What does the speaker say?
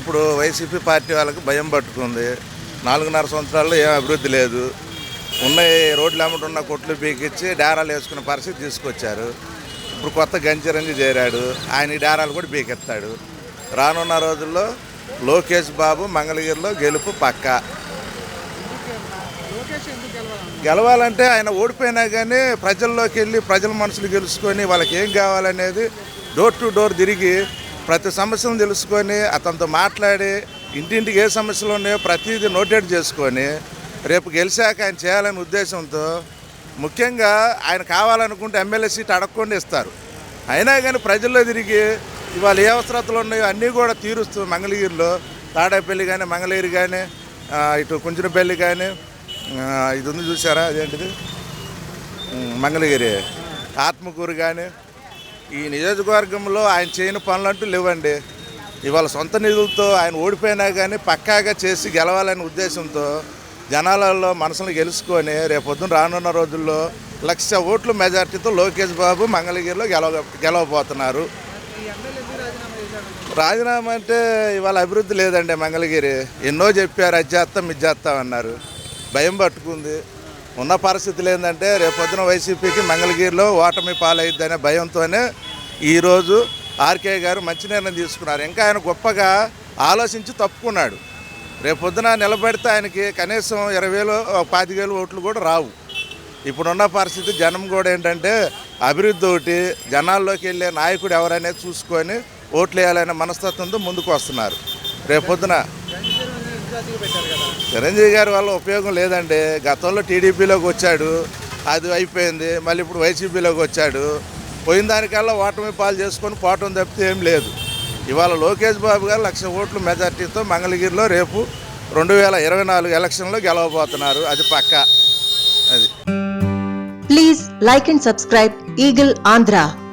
ఇప్పుడు YCP party వాళ్ళకి భయం పట్టుకుంది. నాలుగున్నర సంవత్సరాల్లో ఏం అభివృద్ధి లేదు. ఉన్న రోడ్లు అమ్మట ఉన్న కొట్లు పీకిచ్చి డేరాలు వేసుకునే పరిస్థితి తీసుకొచ్చారు. ఇప్పుడు కొత్త గంచిరంగి చేరాడు. ఆయన డేరాలు కూడా పీకెత్తాడు. రానున్న రోజుల్లో లోకేష్ బాబు మంగళగిరిలో గెలుపు పక్క. గెలవాలంటే ఆయన ఓడిపోయినా కానీ ప్రజల్లోకి వెళ్ళి ప్రజల మనసులు గెలుచుకొని వాళ్ళకి ఏం కావాలనేది డోర్ టు డోర్ తిరిగి ప్రతి సమస్యను తెలుసుకొని అతనితో మాట్లాడి ఇంటింటికి ఏ సమస్యలు ఉన్నాయో ప్రతిదీ నోటేట్ చేసుకొని రేపు గెలిచాక ఆయన చేయాలనే ఉద్దేశంతో ముఖ్యంగా ఆయన కావాలనుకుంటే ఎమ్మెల్యే సీట్ అడగకుండా ఇస్తారు. అయినా కానీ ప్రజల్లో తిరిగి ఇవాళ ఏ అవసరతలు ఉన్నాయో అన్నీ కూడా తీరుస్తూ మంగళగిరిలో తాడేపల్లి కానీ మంగళగిరి కానీ ఇటు కుంజునపల్లి కానీ ఇది ఉంది చూసారా అదేంటిది? మంగళగిరి. ఆత్మకూరు కానీ ఈ నియోజకవర్గంలో ఆయన చేయని పనులంటూ లేవండి. ఇవాళ సొంత నిధులతో ఆయన ఓడిపోయినా కానీ పక్కాగా చేసి గెలవాలనే ఉద్దేశంతో జనాలలో మనసును గెలుచుకొని రేపొద్దున రానున్న రోజుల్లో లక్ష ఓట్ల మెజార్టీతో లోకేష్ బాబు మంగళగిరిలో గెలవ గెలవబోతున్నారు. రాజీనామా అంటే ఇవాళ అభివృద్ధి లేదండి మంగళగిరి. ఎన్నో చెప్పారు అది చేస్తాం ఇది చేస్తామన్నారు భయం పట్టుకుంది. ఉన్న పరిస్థితులు ఏంటంటే రేపొద్దున వైసీపీకి మంగళగిరిలో ఓటమి పాలైద్దనే భయంతోనే ఈరోజు ఆర్కే గారు మంచి నిర్ణయం తీసుకున్నారు. ఇంకా ఆయన గొప్పగా ఆలోచించి తప్పుకున్నాడు. రేపొద్దున నిలబెడితే ఆయనకి కనీసం ఇరవై వేలు పాతికేలు వేలు ఓట్లు కూడా రావు. ఇప్పుడున్న పరిస్థితి జనం కూడా ఏంటంటే అభివృద్ధి ఒకటి జనాల్లోకి వెళ్ళే నాయకుడు ఎవరనేది చూసుకొని ఓట్లు వేయాలనే మనస్తత్వంతో ముందుకు వస్తున్నారు. రేపొద్దున చిరంజీవి గారి వల్ల ఉపయోగం లేదండి. గతంలో టీడీపీలోకి వచ్చాడు. అది అయిపోయింది. మళ్ళీ ఇప్పుడు వైసీపీలోకి వచ్చాడు. పోయిన దానికల్లా ఓటమి పాలు చేసుకొని పోవటం తప్పితే ఏం లేదు. ఇవాళ లోకేష్ బాబు గారు లక్ష ఓట్ల మెజార్టీతో మంగళగిరిలో రేపు రెండు వేల ఇరవై నాలుగు ఎలక్షన్లో గెలవబోతున్నారు. అది పక్కా. అది. Please like and subscribe Eagle Andhra.